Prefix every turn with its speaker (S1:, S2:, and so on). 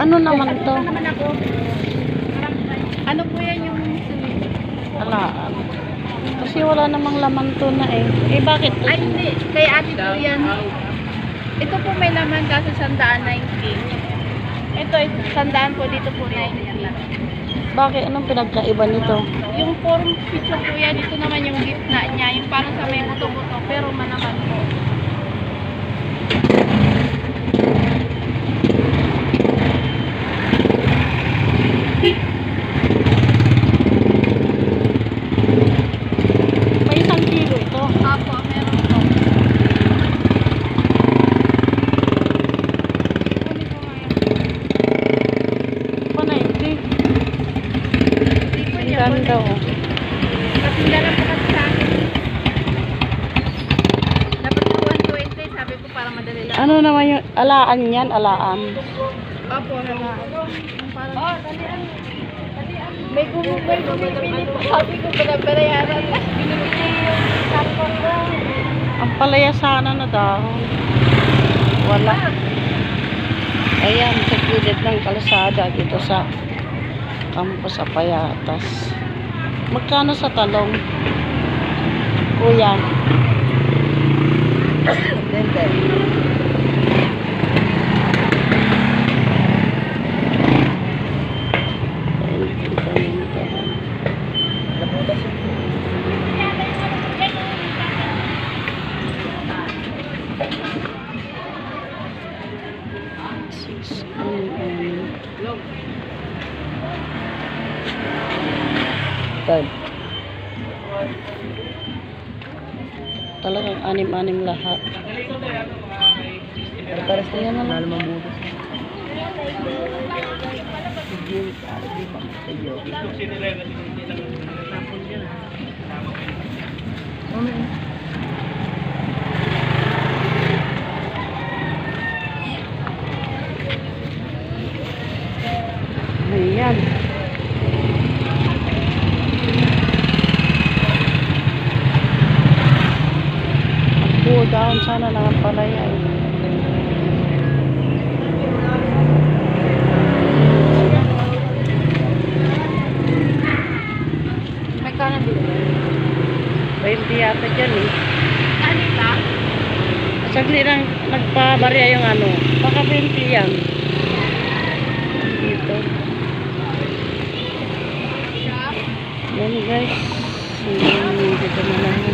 S1: Ano naman to?
S2: Ano po yan yung?
S1: Alaan. Kasi wala namang laman to na eh. Eh bakit?
S2: Ay, hindi. Kay ate po yan. Ito po may laman kaso sandaan 90. Ito, sandaan po dito po 90.
S1: Bakit? Anong pinagkaiba nito?
S2: Yung form picture po yan, ito naman yung gitna niya. Yung parang sa may buto-buto, pero manaman po.
S1: May isang kilo ito.
S2: Apo, meron po. Kunin ko nga yan.
S1: Pa 90.
S2: Hindi po
S1: Ang
S2: niya.
S1: Ganda oh.
S2: Kasi dala po kasi sa akin. Dapat po 120, sabi ko para madali lang.
S1: Ano naman yung alaan yan? Alaan.
S2: Opo, hala. Yung parang... Oh, dalian. Dalian. May gumi, may bumibili po. Sabi ko, binabayaran na. Binibili yung ko.
S1: Ang palaya sana na dahon. Wala. Ayan, sa gilid ng kalsada dito sa campus sa Payatas. Magkano sa talong? Kuya. Six, Five. Talagang anim-anim lahat. Para sa yan na lang. Ayan. Ang down sana ang palaya. eh.
S2: May kanan dito.
S1: 20 yata dyan eh.
S2: Anita?
S1: Sagli lang nagpabarya yung ano. Baka 20 yan. Dito. Yan guys. Yan, dito na lang.